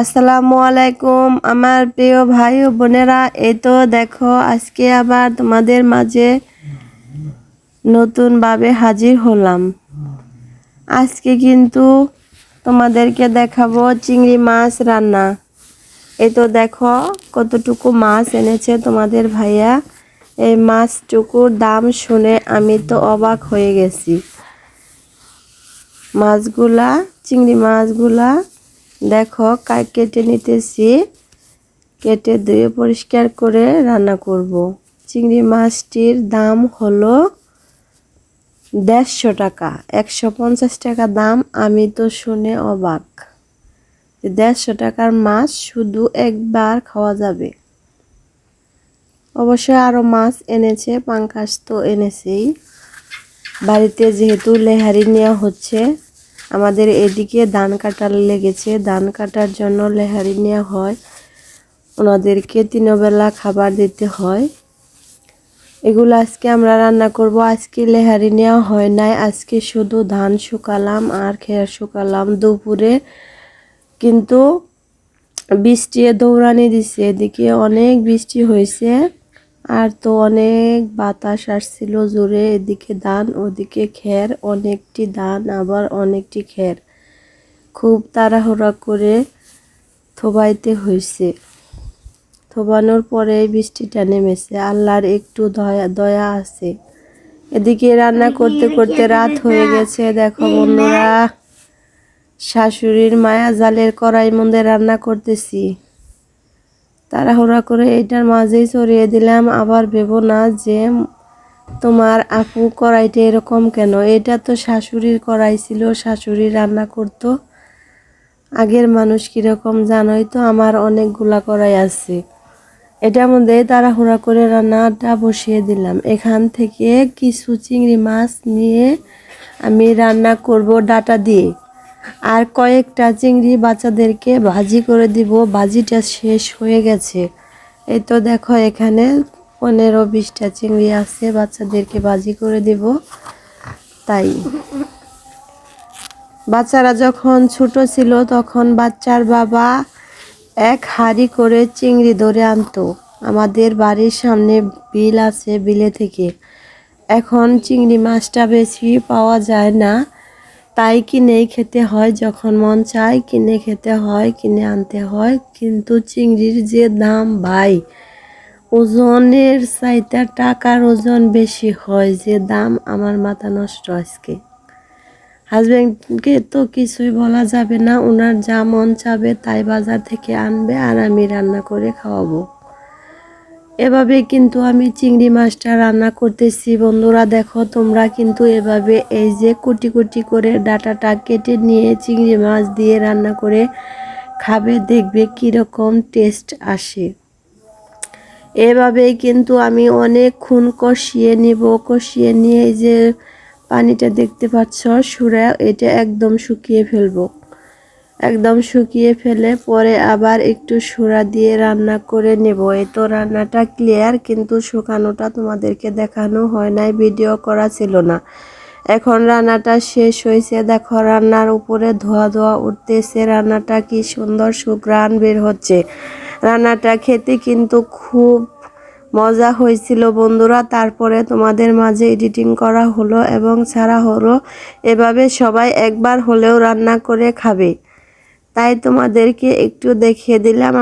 আসসালামু আলাইকুম, আমার প্রিয় ভাই ও বোনেরা, এই তো দেখো, আজকে আবার তোমাদের মাঝে নতুনভাবে হাজির হলাম। আজকে কিন্তু তোমাদেরকে দেখাবো চিংড়ি মাছ রান্না। এই তো দেখো, কতটুকু মাছ এনেছে তোমাদের ভাইয়া। এই মাছটুকুর দাম শুনে আমি তো অবাক হয়ে গেছি। মাছগুলা, চিংড়ি মাছগুলা দেখো কেটে নিতেছি। কেটে ধুয়ে পরিষ্কার করে রান্না করব। চিংড়ি মাছটির দাম হলো দেড়শো টাকা, একশো পঞ্চাশ টাকা দাম। আমি তো শুনে অবাক দেড়শো টাকার মাছ শুধু একবার খাওয়া যাবে। অবশ্যই আরও মাছ এনেছে, পাঙ্কাশ তো এনেছেই। বাড়িতে যেহেতু লেহারি নেওয়া হচ্ছে আমাদের এদিকে ধান কাটার লেগেছে। ধান কাটার জন্য লেহারি নেওয়া হয়। ওনাদেরকে তিনবেলা খাবার দিতে হয়। এগুলো আজকে আমরা রান্না করব। আজকে লেহারি নেওয়া হয় নাই। আজকে শুধু ধান শুকালাম আর খেয়ার শুকালাম দুপুরে। কিন্তু বৃষ্টি দৌড়ানি দিছে। এদিকে অনেক বৃষ্টি হয়েছে। আর তো অনেক বাতাস আসছিল জোরে, এদিকে ধান, ওদিকে খের, অনেকটি ধান, আবার অনেকটি খের। খুব তাড়াহুড়া করে থোবাইতে হয়েছে থোবানোর পরে বৃষ্টিটা নেমেছে। আল্লাহর একটু দয়া দয়া আছে। এদিকে রান্না করতে করতে রাত হয়ে গেছে। দেখো বন্ধুরা, শাশুড়ির মায়া জালের কড়াই মধ্যে রান্না করতেছি। তাড়াহুড়া করে এটার মাঝেই চড়িয়ে দিলাম। আবার ভেবো না যে তোমার আপু কড়াইটা এরকম কেন? এটা তো শাশুড়ির কড়াই ছিল, শাশুড়ি রান্না করতো। আগের মানুষ কীরকম জানোই তো, আমার অনেকগুলা কড়াই আছে। এটার মধ্যে তাড়াহুড়া করে রান্নাটা বসিয়ে দিলাম। এখান থেকে কিছু চিংড়ি মাছ নিয়ে আমি রান্না করব ডাটা দিয়ে। আর কয়েকটা চিংড়ি বাচ্চাদেরকে ভাজি করে দিব। ভাজিটা শেষ হয়ে গেছে। এই তো দেখো, এখানে পনেরো বিশটা চিংড়ি আছে, বাচ্চাদেরকে ভাজি করে দিব। তাই। বাচ্চারা যখন ছোট ছিল, তখন বাচ্চার বাবা এক হাড়ি করে চিংড়ি ধরে আনতো। আমাদের বাড়ির সামনে বিল আছে বিলে থেকে। এখন চিংড়ি মাছটা বেশি পাওয়া যায় না। তাই কিনেই খেতে হয়, যখন মন চায় কিনে খেতে হয়, কিনে আনতে হয়। কিন্তু চিংড়ির যে দাম, ভাই, ওজনের চাইতে টাকার ওজন বেশি হয়, যে দাম আমার মাথা নষ্ট আজকে। হাজব্যান্ডকে তো কিছুই বলা যাবে না ওনার যা মন চাবে তাই বাজার থেকে আনবে আর আমি রান্না করে খাওয়াবো। এভাবে কিন্তু আমি চিংড়ি মাছটা রান্না করতেছি। বন্ধুরা, দেখো তোমরা কিন্তু এভাবে এই যে কুটি কুটি করে ডাটাটা কেটে নিয়ে চিংড়ি মাছ দিয়ে রান্না করে খাবে, দেখবে কীরকম টেস্ট আসে। এভাবেই কিন্তু আমি অনেকক্ষণ কষিয়ে নিব। কষিয়ে নিয়ে এই যে পানিটা দেখতে পাচ্ছ, সুরে এটা একদম শুকিয়ে ফেলব। একদম শুকিয়ে ফেলে, পরে আবার একটু সুরা দিয়ে রান্না করে নেব। এই তো রান্নাটা ক্লিয়ার কিন্তু শুকানোটা তোমাদেরকে দেখানো হয় নাই ভিডিও করা ছিল না। এখন রান্নাটা শেষ হয়েছে। দেখো, রান্নার উপরে ধোয়া ধোয়া উঠতেছে। রান্নাটা কি সুন্দর সুগ্রান বের হচ্ছে। রান্নাটা খেতে কিন্তু খুব মজা হয়েছিল বন্ধুরা। তারপরে তোমাদের মাঝে এডিটিং করা হলো এবং ছাড়া হলো। এভাবে সবাই একবার হলেও রান্না করে খাবে। তাই তোমাদেরকে একটু দেখিয়ে দিলাম